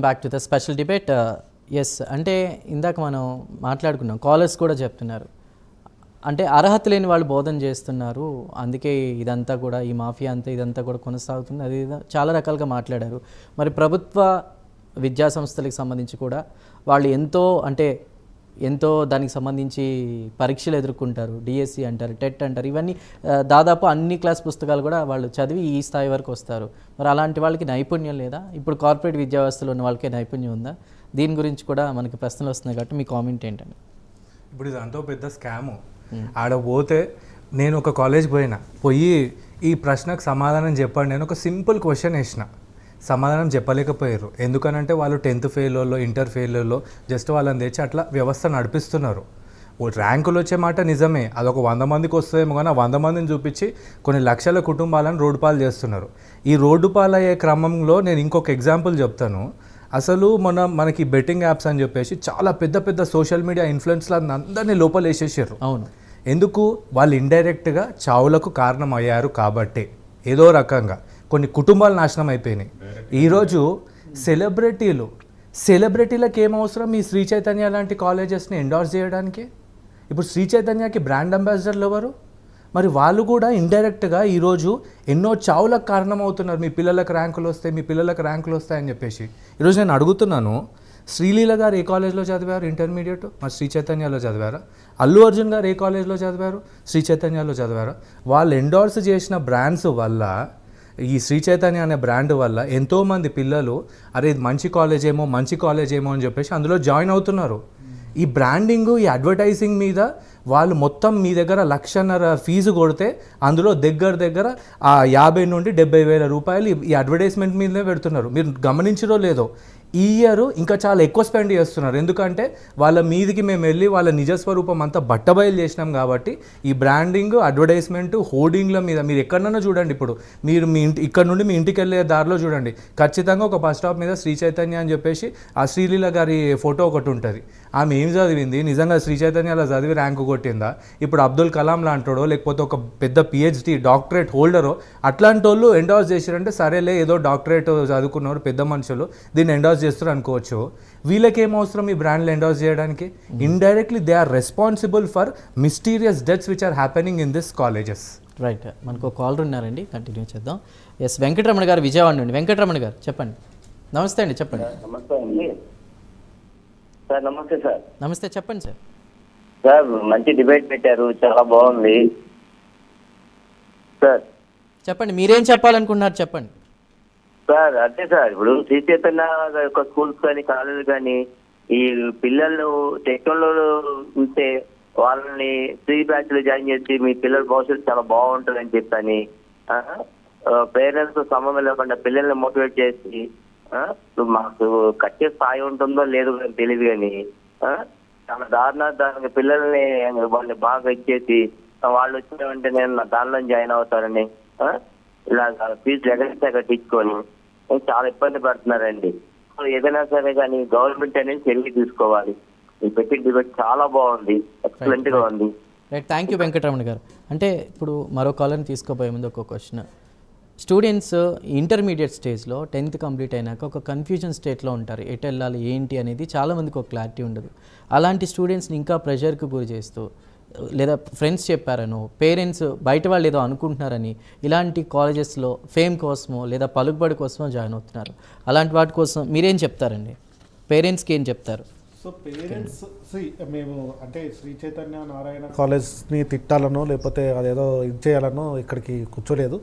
Back to the special debate. Uh, yes అంటే ఇందాక మనం మాట్లాడుకున్నాం కాలర్స్ కూడా చెప్తున్నారు. అంటే అర్హత లేని వాళ్ళు బోధన చేస్తున్నారు. అందుకే ఇదంతా కూడా ఈ మాఫియా అంతా ఇదంతా కూడా కొనసాగుతుంది. అది చాలా రకాలుగా మాట్లాడారు. మరి ప్రభుత్వ విద్యా సంస్థలకు సంబంధించి కూడా వాళ్ళు ఎంతో అంటే ఎంతో దానికి సంబంధించి పరీక్షలు ఎదుర్కొంటారు. డిఎస్సి అంటారు టెట్ అంటారు. ఇవన్నీ దాదాపు అన్ని క్లాస్ పుస్తకాలు కూడా వాళ్ళు చదివి ఈ స్థాయి వరకు వస్తారు. మరి అలాంటి వాళ్ళకి నైపుణ్యం లేదా? ఇప్పుడు కార్పొరేట్ విద్యా వ్యవస్థలో ఉన్న వాళ్ళకే నైపుణ్యం ఉందా? దీని గురించి కూడా మనకి ప్రశ్నలు వస్తున్నాయి కాబట్టి మీ కామెంట్ ఏంటండి? ఇప్పుడు ఇదంతా పెద్ద స్కాము. ఆడ పోతే నేను ఒక కాలేజ్ పోయినా పోయి ఈ ప్రశ్నకు సమాధానం చెప్పండి నేను ఒక సింపుల్ క్వశ్చన్ వేసిన. సమాధానం చెప్పలేకపోయారు. ఎందుకనంటే వాళ్ళు టెన్త్ ఫెయిల్లో ఇంటర్ ఫెయిల్లో జస్ట్ వాళ్ళని తెచ్చి అట్లా వ్యవస్థ నడిపిస్తున్నారు. ర్యాంకులు వచ్చే మాట నిజమే. అదొక వంద మందికి వస్తుందేమో కానీ వంద మందిని చూపించి కొన్ని లక్షల కుటుంబాలను రోడ్డు పాలు చేస్తున్నారు. ఈ రోడ్డు పాలు అయ్యే క్రమంలో నేను ఇంకొక ఎగ్జాంపుల్ చెప్తాను. అసలు మన మనకి బెట్టింగ్ యాప్స్ అని చెప్పేసి చాలా పెద్ద పెద్ద సోషల్ మీడియా ఇన్ఫ్లుయెన్స్లు అందరినీ లోపల వేసేసారు అవును. ఎందుకు? వాళ్ళు ఇండైరెక్ట్గా చావులకు కారణం అయ్యారు కాబట్టి. ఏదో రకంగా. కొన్ని కుటుంబాలు నాశనం అయిపోయినాయి. ఈరోజు సెలబ్రిటీలు సెలబ్రిటీలకు ఏం అవసరం ఈ శ్రీ చైతన్య లాంటి కాలేజెస్ని ఎండార్స్ చేయడానికి? ఇప్పుడు శ్రీ చైతన్యకి బ్రాండ్ అంబాసిడర్లు ఎవరు? మరి వాళ్ళు కూడా ఇండైరెక్ట్గా ఈరోజు ఎన్నో చావులకు కారణమవుతున్నారు. మీ పిల్లలకు ర్యాంకులు వస్తాయి మీ పిల్లలకు ర్యాంకులు వస్తాయని చెప్పేసి. ఈరోజు నేను అడుగుతున్నాను శ్రీలీల గారు ఏ కాలేజ్లో చదివారు? ఇంటర్మీడియట్ మరి శ్రీ చైతన్యలో చదివారా? అల్లు అర్జున్ గారు ఏ కాలేజ్లో చదివారు? శ్రీ చైతన్యలో చదివారా? వాళ్ళు ఎండోర్స్ చేసిన బ్రాండ్స్ వల్ల ఈ శ్రీ చైతన్య అనే బ్రాండ్ వల్ల ఎంతోమంది పిల్లలు అరే ఇది మంచి కాలేజ్ ఏమో మంచి కాలేజ్ ఏమో అని చెప్పేసి అందులో జాయిన్ అవుతున్నారు. ఈ బ్రాండింగ్ ఈ అడ్వర్టైజింగ్ మీద వాళ్ళు మొత్తం మీ దగ్గర లక్షన్నర ఫీజు కొడితే అందులో దగ్గర దగ్గర ఆ యాభై నుండి డెబ్బై వేల రూపాయలు ఈ- అడ్వర్టైజ్మెంట్ మీదనే పెడుతున్నారు. మీరు గమనించరో లేదో ఈ ఇయర్ ఇంకా చాలా ఎక్కువ స్పెండ్ చేస్తున్నారు. ఎందుకంటే వాళ్ళ మీదికి మేము వెళ్ళి వాళ్ళ నిజస్వరూపం అంతా బట్టబయలు చేసినాం కాబట్టి ఈ బ్రాండింగ్ అడ్వర్టైజ్మెంట్ హోర్డింగ్ల మీద మీరు ఎక్కడన్నా చూడండి ఇప్పుడు. మీరు మీ ఇంటి ఇక్కడ నుండి మీ ఇంటికి వెళ్ళే దారిలో చూడండి. ఖచ్చితంగా ఒక బస్ స్టాప్ మీద శ్రీ చైతన్య అని చెప్పేసి ఆ శ్రీలీల గారి ఫోటో ఒకటి ఉంటుంది. ఆమె ఏం చదివింది? నిజంగా శ్రీ చైతన్యలో చదివి ర్యాంకు కొట్టిందా? ఇప్పుడు అబ్దుల్ కలాం లాంటోడో లేకపోతే ఒక పెద్ద పిహెచ్డి డాక్టరేట్ హోల్డరో అట్లాంటి వాళ్ళు ఎండార్స్ చేశారంటే సరేలే ఏదో డాక్టరేట్ చదువుకున్నారు పెద్ద మనుషులు దీన్ని ఎండార్స్ చేస్తారు అనుకోవచ్చు. వీళ్ళకి ఏం అవసరం ఈ బ్రాండ్లు ఎండార్స్ చేయడానికి? Indirectly they are responsible for mysterious deaths which are happening in this colleges right మనకు ఒక కాలర్ ఉన్నారండి. కంటిన్యూ చేద్దాం. ఎస్ వెంకటరమణ గారు విజయవాడ నుండి. వెంకటరమణ గారు చెప్పండి. నమస్తే అండి చెప్పండి. నమస్తే అండి. సార్ నమస్తే సార్. నమస్తే చెప్పండి సార్. సార్ మంచి డిబేట్ పెట్టారు చాలా బాగుంది. సార్. చెప్పండి మీరేం చెప్పాలనుకుంటున్నారు చెప్పండి. సార్ అంతే సార్ ఇప్పుడు శ్రీ చైతన్య యొక్క స్కూల్స్ కానీ కాలేజ్ కానీ ఈ పిల్లలు టెక్నాలజీ ఉంటే వాళ్ళని ఫ్రీ బ్యాచ్లో జాయిన్ చేసి మీ పిల్లల భవిష్యత్తు చాలా బాగుంటుందని చెప్పని పేరెంట్స్ సంబంధం లేకుండా పిల్లల్ని మోటివేట్ చేసి ఇప్పుడు మాకు కట్టే స్థాయి ఉంటుందో లేదో తెలియదు కానీ చాలా దారుణ దానికి పిల్లల్ని వాళ్ళని బాగా ఇచ్చేసి వాళ్ళు వచ్చినామంటే నేను నా దానిలో జాయిన్ అవుతారని ఇలా ఫీజులు ఎగరిస్తే కట్టించుకొని చాలా ఇబ్బంది పడుతున్నారండి ఏదైనా సరే కానీ గవర్నమెంట్ అనేది చర్య తీసుకోవాలి. పెట్టి డిబేట్ చాలా బాగుంది ఎక్సలెంట్గా ఉంది. థ్యాంక్ యూ వెంకటరమణ గారు. అంటే ఇప్పుడు మరో కాలర్ని తీసుకోబోయే ముందు ఒక క్వశ్చన్ స్టూడెంట్స్ ఇంటర్మీడియట్ స్టేజ్లో టెన్త్ కంప్లీట్ అయినాక ఒక కన్ఫ్యూజన్ స్టేట్లో ఉంటారు. ఎటు వెళ్ళాలి ఏంటి అనేది చాలామందికి ఒక క్లారిటీ ఉండదు. అలాంటి స్టూడెంట్స్ని ఇంకా ప్రెషర్కి గురి చేస్తూ లేదా ఫ్రెండ్స్ చెప్పారనో పేరెంట్స్ బయట వాళ్ళు ఏదో అనుకుంటున్నారని ఇలాంటి కాలేజెస్లో ఫేమ్ కోసమో లేదా పలుకుబడి కోసమో జాయిన్ అవుతున్నారు. అలాంటి వాటి కోసం మీరేం చెప్తారండి? పేరెంట్స్కి ఏం చెప్తారు? సో పేరెంట్స్ మేము అంటే శ్రీ చైతన్య నారాయణ కాలేజ్ని తిట్టాలనో లేకపోతే అదేదో ఇది చేయాలనో ఇక్కడికి కూర్చోలేదు.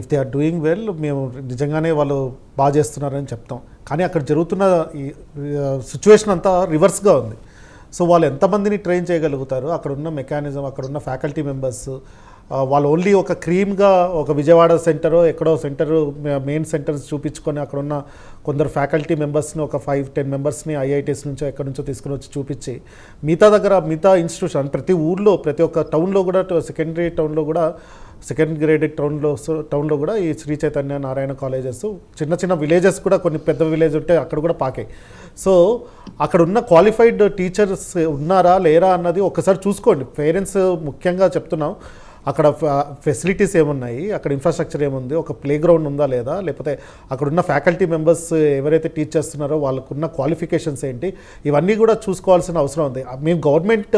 If they are doing well మేము నిజంగానే వాళ్ళు బాగా చేస్తున్నారని చెప్తాం. కానీ అక్కడ జరుగుతున్న ఈ సిచ్యువేషన్ అంతా రివర్స్గా ఉంది. సో వాళ్ళు ఎంతమందిని ట్రైన్ చేయగలుగుతారు? అక్కడ ఉన్న మెకానిజం అక్కడ ఉన్న ఫ్యాకల్టీ మెంబర్స్ వాళ్ళు ఓన్లీ ఒక క్రీమ్గా ఒక విజయవాడ సెంటరు ఎక్కడో సెంటర్ మెయిన్ సెంటర్స్ చూపించుకొని అక్కడ ఉన్న కొందరు ఫ్యాకల్టీ మెంబర్స్ని ఒక ఫైవ్ టెన్ మెంబర్స్ని ఐఐటీస్ నుంచో ఎక్కడి నుంచో తీసుకుని వచ్చి చూపించి మిగతా దగ్గర మిగతా ఇన్స్టిట్యూషన్ ప్రతి ఊర్లో ప్రతి ఒక్క టౌన్లో కూడా సెకండరీ టౌన్లో కూడా సెకండ్ గ్రేడెడ్ టౌన్లో టౌన్లో కూడా ఈ శ్రీ చైతన్య నారాయణ కాలేజెస్ చిన్న చిన్న విలేజెస్ కూడా కొన్ని పెద్ద విలేజ్ ఉంటే అక్కడ కూడా పాకాయి సో అక్కడ ఉన్న క్వాలిఫైడ్ టీచర్స్ ఉన్నారా లేరా అన్నది ఒకసారి చూసుకోండి. పేరెంట్స్ ముఖ్యంగా చెప్తున్నాం అక్కడ ఫెసిలిటీస్ ఏమున్నాయి అక్కడ ఇన్ఫ్రాస్ట్రక్చర్ ఏముంది ఒక ప్లే గ్రౌండ్ ఉందా లేదా లేకపోతే అక్కడ ఉన్న ఫ్యాకల్టీ మెంబర్స్ ఎవరైతే టీచ్ చేస్తున్నారో వాళ్ళకున్న క్వాలిఫికేషన్స్ ఏంటి ఇవన్నీ కూడా చూసుకోవాల్సిన అవసరం ఉంది. మేము గవర్నమెంట్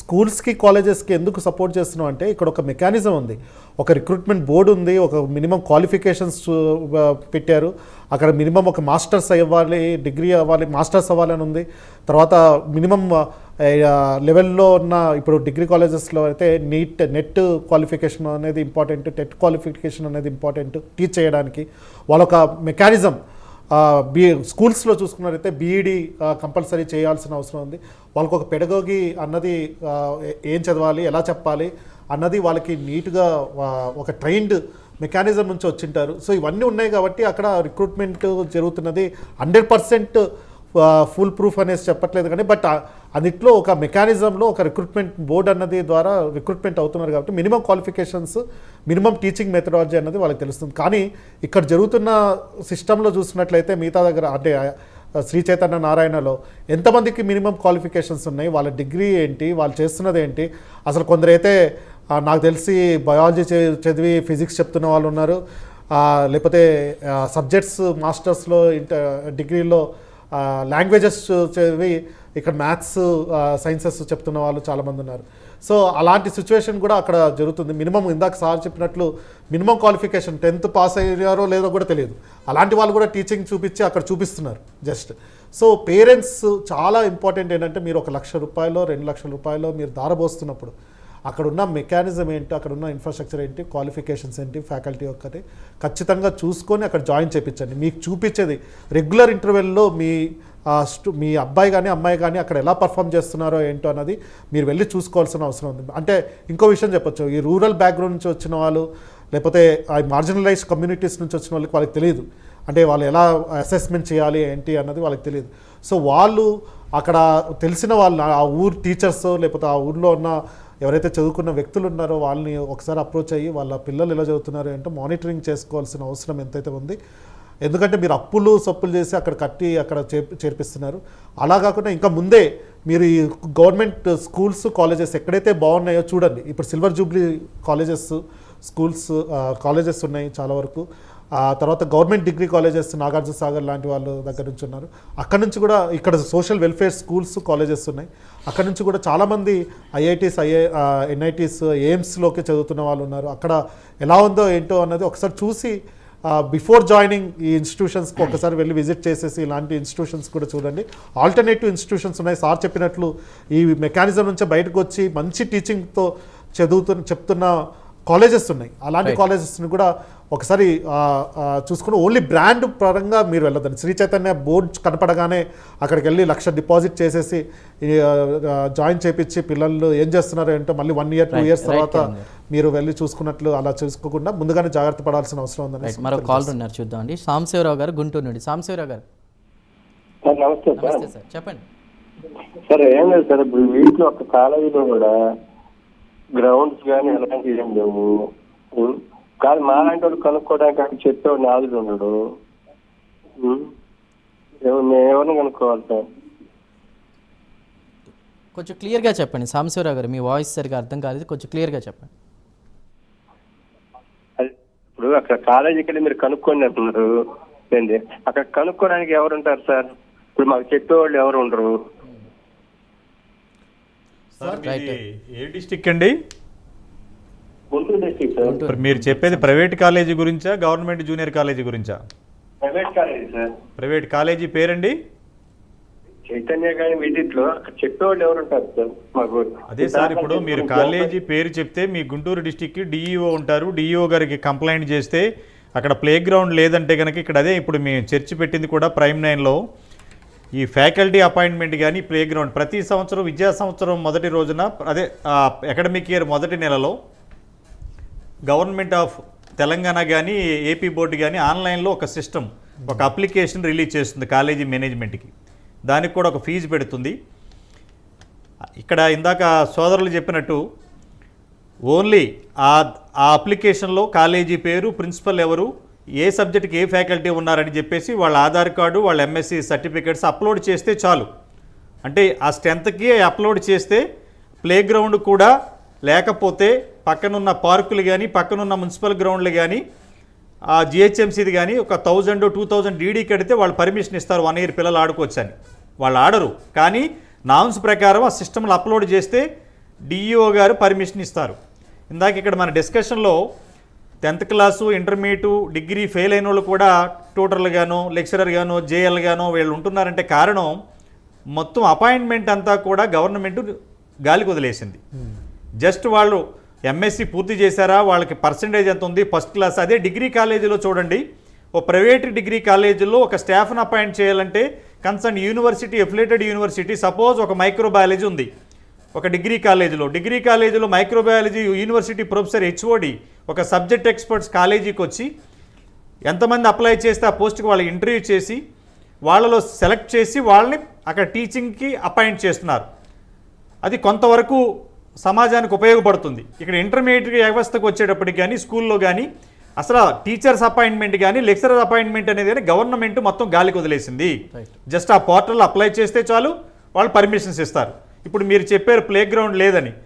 స్కూల్స్కి కాలేజెస్కి ఎందుకు సపోర్ట్ చేస్తున్నాం అంటే ఇక్కడ ఒక మెకానిజం ఉంది. ఒక రిక్రూట్మెంట్ బోర్డు ఉంది ఒక మినిమం క్వాలిఫికేషన్స్ పెట్టారు. అక్కడ మినిమం ఒక మాస్టర్స్ అవ్వాలి డిగ్రీ అవ్వాలి మాస్టర్స్ అవ్వాలని ఉంది. తర్వాత మినిమం లెవెల్లో ఉన్న ఇప్పుడు డిగ్రీ కాలేజెస్లో అయితే నీట్ నెట్ క్వాలిఫికేషన్ అనేది ఇంపార్టెంట్ టెట్ క్వాలిఫికేషన్ అనేది ఇంపార్టెంట్ టీచ్ చేయడానికి. వాళ్ళొక మెకానిజం. బీ స్కూల్స్లో చూసుకున్నట్లయితే బీఈడీ కంపల్సరీ చేయాల్సిన అవసరం ఉంది. వాళ్ళకు ఒక పెడగోగి అన్నది ఏం చదవాలి ఎలా చెప్పాలి అన్నది వాళ్ళకి నీట్గా ఒక ట్రైన్డ్ మెకానిజం నుంచి వచ్చింటారు. సో ఇవన్నీ ఉన్నాయి కాబట్టి అక్కడ రిక్రూట్మెంట్ జరుగుతున్నది హండ్రెడ్ పర్సెంట్ ఫుల్ ప్రూఫ్ అనేసి చెప్పట్లేదు కానీ బట్ అన్నిట్లో ఒక మెకానిజంలో ఒక రిక్రూట్మెంట్ బోర్డ్ అన్నది ద్వారా రిక్రూట్మెంట్ అవుతున్నారు కాబట్టి minimum qualifications minimum teaching methodology అన్నది వాళ్ళకి తెలుస్తుంది. కానీ ఇక్కడ జరుగుతున్న సిస్టంలో చూసినట్లయితే మిగతా దగ్గర అంటే శ్రీ చైతన్య నారాయణలో ఎంతమందికి మినిమం క్వాలిఫికేషన్స్ ఉన్నాయి వాళ్ళ డిగ్రీ ఏంటి వాళ్ళు చేస్తున్నది ఏంటి? అసలు కొందరైతే నాకు తెలిసి బయాలజీ చదివి ఫిజిక్స్ చెప్తున్న వాళ్ళు ఉన్నారు. లేకపోతే సబ్జెక్ట్స్ మాస్టర్స్లో ఇంటర్ డిగ్రీలో లాంగ్వేజెస్ చదివి ఇక్కడ మ్యాథ్స్ సైన్సెస్ చెప్తున్న వాళ్ళు చాలామంది ఉన్నారు. సో అలాంటి సిచ్యువేషన్ కూడా అక్కడ జరుగుతుంది. మినిమం ఇందాక సార్ చెప్పినట్లు మినిమం క్వాలిఫికేషన్ టెన్త్ పాస్ అయ్యారో లేదో కూడా తెలియదు. అలాంటి వాళ్ళు కూడా టీచింగ్ చూపించి అక్కడ చూపిస్తున్నారు జస్ట్ సో పేరెంట్స్ చాలా ఇంపార్టెంట్ ఏంటంటే మీరు ఒక లక్ష రూపాయలు రెండు లక్షల రూపాయలు మీరు దారబోస్తున్నప్పుడు అక్కడ ఉన్న మెకానిజం ఏంటి అక్కడ ఉన్న ఇన్ఫ్రాస్ట్రక్చర్ ఏంటి క్వాలిఫికేషన్స్ ఏంటి ఫ్యాకల్టీ ఒక్కటి ఖచ్చితంగా చూసుకొని అక్కడ జాయిన్ చేయించండి మీకు చూపించేది రెగ్యులర్ ఇంటర్వెల్లో మీ మీ అబ్బాయి కానీ అమ్మాయి కానీ అక్కడ ఎలా పర్ఫామ్ చేస్తున్నారో ఏంటో అన్నది మీరు వెళ్ళి చూసుకోవాల్సిన అవసరం ఉంది. అంటే ఇంకో విషయం చెప్పొచ్చు. ఈ రూరల్ బ్యాక్గ్రౌండ్ నుంచి వచ్చిన వాళ్ళు లేకపోతే ఆ మార్జినలైజ్ కమ్యూనిటీస్ నుంచి వచ్చిన వాళ్ళకి వాళ్ళకి తెలియదు. అంటే వాళ్ళు ఎలా అసెస్మెంట్ చేయాలి ఏంటి అన్నది వాళ్ళకి తెలియదు. సో వాళ్ళు అక్కడ తెలిసిన వాళ్ళు ఆ ఊరు టీచర్స్ లేకపోతే ఆ ఊర్లో ఉన్న ఎవరైతే చదువుకున్న వ్యక్తులు ఉన్నారో వాళ్ళని ఒకసారి అప్రోచ్ అయ్యి వాళ్ళ పిల్లలు ఎలా చదువుతున్నారో ఏంటో మానిటరింగ్ చేసుకోవాల్సిన అవసరం ఎంతైతే ఉంది. ఎందుకంటే మీరు అప్పులు సప్పులు చేసి అక్కడ కట్టి అక్కడ చేర్- చేర్పిస్తున్నారు. అలా కాకుండా ఇంకా ముందే మీరు ఈ గవర్నమెంట్ స్కూల్స్ కాలేజెస్ ఎక్కడైతే బాగున్నాయో చూడండి. ఇప్పుడు silver jubilee colleges schools colleges ఉన్నాయి చాలా వరకు. ఆ తర్వాత government degree colleges Nagarjuna Sagar లాంటి వాళ్ళ దగ్గర నుంచి ఉన్నారు. అక్కడ నుంచి కూడా ఇక్కడ సోషల్ వెల్ఫేర్ స్కూల్స్ కాలేజెస్ ఉన్నాయి. అక్కడ నుంచి కూడా చాలామంది ఐఐటీస్ ఐఐ ఎన్ఐటీస్ ఎయిమ్స్లోకి చదువుతున్న వాళ్ళు ఉన్నారు. అక్కడ ఎలా ఉందో ఏంటో అన్నది ఒకసారి చూసి బిఫోర్ జాయినింగ్ ఈ ఇన్స్టిట్యూషన్స్కి ఒకసారి వెళ్ళి విజిట్ చేసేసి ఇలాంటి ఇన్స్టిట్యూషన్స్ కూడా చూడండి. ఆల్టర్నేటివ్ ఇన్స్టిట్యూషన్స్ ఉన్నాయి. సార్ చెప్పినట్లు ఈ మెకానిజం నుంచి బయటకు వచ్చి మంచి టీచింగ్తో చదువుతున్న చెప్తున్న కాలేజెస్ ఉన్నాయి. అలాంటి కాలేజెస్ని కూడా ఒకసారి చూసుకుని ఓన్లీ బ్రాండ్ పరంగా మీరు వెళ్ళదండి శ్రీ చైతన్య బోర్డ్ కనపడగానే అక్కడికి వెళ్ళి లక్ష డిపాజిట్ చేసేసి జాయిన్ చేపించి పిల్లలు ఏం చేస్తున్నారో ఏంటో మళ్ళీ వన్ ఇయర్ టూ ఇయర్స్ తర్వాత మీరు వెళ్ళి చూసుకున్నట్లు అలా చూసుకోకుండా ముందుగానే జాగ్రత్త పడాల్సిన అవసరం ఉందని రైట్ మరో కాల్ ఉన్నారు చూద్దామండి సాంబశివరావు గారు గుంటూరు నుండి. సాంబశివరావు గారు. సార్ నమస్తే సార్. నమస్తే సార్. చెప్పండి. సార్ ఏం లేదు సార్ ఇప్పుడు వీటిలో ఒక కాలేజీలో కూడా గ్రౌండ్స్ కానీ అలాంటివి ఏం లేవు. కాదు మాలాంటి వాళ్ళు కనుక్కోవడానికి అక్కడ చెప్పేవాడు నాదుడు ఉండడు ఎవరిని కనుక్కోవాలి సార్? కొంచెం క్లియర్గా చెప్పండి. సాంబశివరావు గారు మీ వాయిస్ సరిగా అర్థం కాలేదు. కొంచెం క్లియర్గా చెప్పండి. అది ఇప్పుడు అక్కడ కాలేజీ ఇక్కడ మీరు కనుక్కోండి అంటున్నారు. అక్కడ కనుక్కోవడానికి ఎవరు ఉంటారు సార్? ఇప్పుడు మాకు చెప్పేవాళ్ళు ఎవరు ఉండరు? ఏ డిస్టిక్ అండి? మీరు చెప్పేది ప్రైవేట్ కాలేజీ గురించా గవర్నమెంట్ జూనియర్ కాలేజీ గురించా? Private college sir. Private college పేరండి? చైతన్య కానీ వీటిలో అక్కడ చెప్పేవాళ్ళు ఎవరు ఉంటారు సార్? మాకు అదే సార్ ఇప్పుడు మీరు కాలేజీ పేరు చెప్తే మీ గుంటూరు డిస్టిక్కి డిఈఓ ఉంటారు. డిఈఓ గారికి కంప్లైంట్ చేస్తే అక్కడ ప్లే గ్రౌండ్ లేదంటే కనుక ఇక్కడ అదే ఇప్పుడు మేము చర్చ పెట్టింది కూడా ప్రైమ్ నైన్లో. ఈ ఫ్యాకల్టీ అపాయింట్మెంట్ కానీ ప్లే గ్రౌండ్ ప్రతి సంవత్సరం విద్యా సంవత్సరం మొదటి రోజున అదే అకాడమిక్ ఇయర్ మొదటి నెలలో గవర్నమెంట్ ఆఫ్ తెలంగాణ కానీ ఏపీ బోర్డు కానీ ఆన్లైన్లో ఒక సిస్టమ్ ఒక అప్లికేషన్ రిలీజ్ చేస్తుంది కాలేజీ మేనేజ్మెంట్కి. దానికి కూడా ఒక ఫీజు పెడుతుంది. ఇక్కడ ఇందాక సోదరులు చెప్పినట్టు ఓన్లీ ఆ ఆ అప్లికేషన్లో కాలేజీ పేరు ప్రిన్సిపల్ ఎవరు ఏ సబ్జెక్ట్కి ఏ ఫ్యాకల్టీ ఉన్నారని చెప్పేసి వాళ్ళ ఆధార్ కార్డు వాళ్ళ ఎంఎస్సి సర్టిఫికేట్స్ అప్లోడ్ చేస్తే చాలు. అంటే ఆ స్ట్రెంత్కి అప్లోడ్ చేస్తే ప్లే గ్రౌండ్ కూడా లేకపోతే పక్కనున్న పార్కులు కానీ పక్కనున్న మున్సిపల్ గ్రౌండ్లు కానీ ఆ జిహెచ్ఎంసీది కానీ ఒక థౌజండ్ టూ థౌజండ్ డీడీ కడితే వాళ్ళు పర్మిషన్ ఇస్తారు వన్ ఇయర్ పిల్లలు ఆడుకోవచ్చు అని వాళ్ళు ఆడరు. కానీ నామ్స్ ప్రకారం ఆ సిస్టమ్లు అప్లోడ్ చేస్తే డిఈఓ గారు పర్మిషన్ ఇస్తారు. ఇందాక ఇక్కడ మన డిస్కషన్లో tenth class intermediate degree fail అయిన వాళ్ళు కూడా ట్యూటర్లు గాను లెక్చరర్ గాను జేఎల్ గాను వీళ్ళు ఉంటున్నారంటే కారణం మొత్తం అపాయింట్మెంట్ అంతా కూడా గవర్నమెంట్ గాలికి వదిలేసింది. జస్ట్ వాళ్ళు ఎంఎస్సి పూర్తి చేశారా వాళ్ళకి పర్సంటేజ్ ఎంత ఉంది ఫస్ట్ క్లాస్ అదే డిగ్రీ కాలేజీలో చూడండి ఓ ప్రైవేట్ డిగ్రీ కాలేజీలో ఒక స్టాఫ్ను అపాయింట్ చేయాలంటే concern university affiliated university suppose ఒక మైక్రోబయాలజీ ఉంది. ఒక డిగ్రీ కాలేజీలో డిగ్రీ కాలేజీలో మైక్రోబయాలజీ యూనివర్సిటీ ప్రొఫెసర్ హెచ్ఓడి ఒక సబ్జెక్ట్ ఎక్స్పర్ట్స్ కాలేజీకి వచ్చి ఎంతమంది అప్లై చేస్తే ఆ పోస్ట్కి వాళ్ళకి ఇంటర్వ్యూ చేసి వాళ్ళలో సెలెక్ట్ చేసి వాళ్ళని అక్కడ టీచింగ్కి అపాయింట్ చేస్తున్నారు. అది కొంతవరకు సమాజానికి ఉపయోగపడుతుంది. ఇక్కడ ఇంటర్మీడియట్ వ్యవస్థకు వచ్చేటప్పటికి కానీ స్కూల్లో కానీ అసలు టీచర్స్ అపాయింట్మెంట్ కానీ లెక్చరర్ అపాయింట్మెంట్ అనేది కానీ గవర్నమెంట్ మొత్తం గాలికి వదిలేసింది. జస్ట్ ఆ పోర్టల్ అప్లై చేస్తే చాలు వాళ్ళు పర్మిషన్స్ ఇస్తారు. ఇప్పుడు మీరు చెప్పారు ప్లే గ్రౌండ్ లేదని.